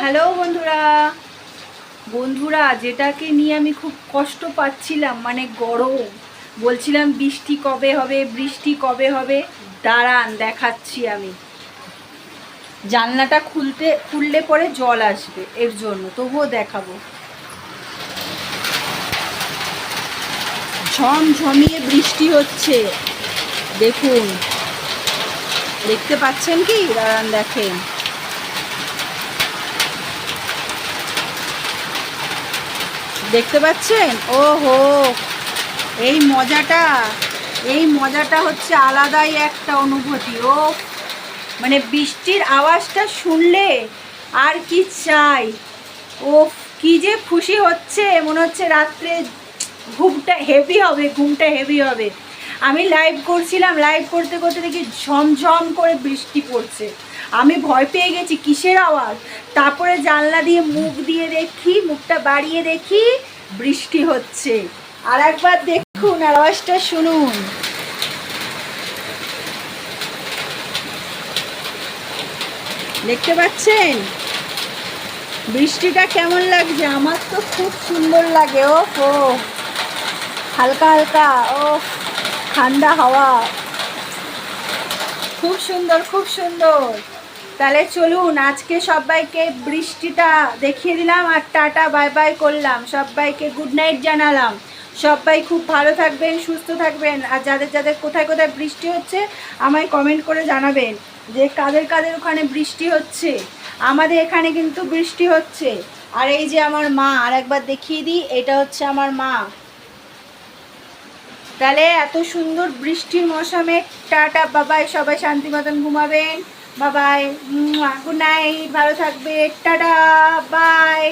Hello বন্ধুরা। বন্ধুরা, যেটাকে নিয়ে আমি খুব কষ্ট পাচ্ছিলাম মানে গরম। বলছিলাম বৃষ্টি কবে হবে, বৃষ্টি কবে হবে? দাঁড়ান, দেখাচ্ছি আমি। জানলাটা খুলতে, খুললে পরে জল আসবে, এর জন্য। তবুও দেখাবো। ঝমঝমিয়ে বৃষ্টি হচ্ছে। দেখুন। দেখতে পাচ্ছেন কি? দাঁড়ান, দেখেন। দেখতে পাচ্ছেন? ও হো এই মজাটা এই মজাটা হচ্ছে আলাদাই একটা অনুভূতি, ও। মানে বৃষ্টির আওয়াজটা শুনলে আর কি চাই। ও কি যে খুশি হচ্ছে, মনে হচ্ছে রাত্রে ঘুমটা হেভি হবে, ঘুমটা হেভি হবে। আমি লাইভ করছিলাম লাইভ করতে করতে দেখি ঝমঝম করে বৃষ্টি পড়ছে। আমি ভয় পেয়ে গেছি, কিসের আওয়াজ? তারপরে জানলা দিয়ে মুখ দিয়ে দেখি, মুখটা বাড়িয়ে দেখি বৃষ্টি হচ্ছে। আর একবার দেখুন আওয়াজটা শুনুন। দেখতে পাচ্ছেন? বৃষ্টিটা কেমন লাগছে? আমার তো খুব সুন্দর লাগে ও হালকা হালকা ও ঠান্ডা হাওয়া। খুব সুন্দর খুব সুন্দর। তাহলে চলুন, আজকে সবাইকে বৃষ্টিটা দেখিয়ে দিলাম আর টাটা, বাই বাই করলাম। সবাইকে গুড নাইট জানালাম। সবাই খুব ভালো থাকবেন, সুস্থ থাকবেন। আর যাদের যাদের কোথায় কোথায় বৃষ্টি হচ্ছে, আমায় কমেন্ট করে জানাবেন যে কাদের কাদের ওখানে বৃষ্টি হচ্ছে। আমাদের এখানে কিন্তু বৃষ্টি হচ্ছে। আর এই যে আমার মা আর একবার দেখিয়ে দিই, এটা হচ্ছে আমার মা। তাহলে এত সুন্দর বৃষ্টির মৌসুমে টাটা, বাবাই, সবাই শান্তি মতন ঘুমাবেন। বাবাই গুড নাইট, ভালো থাকবে টাটা, বাই।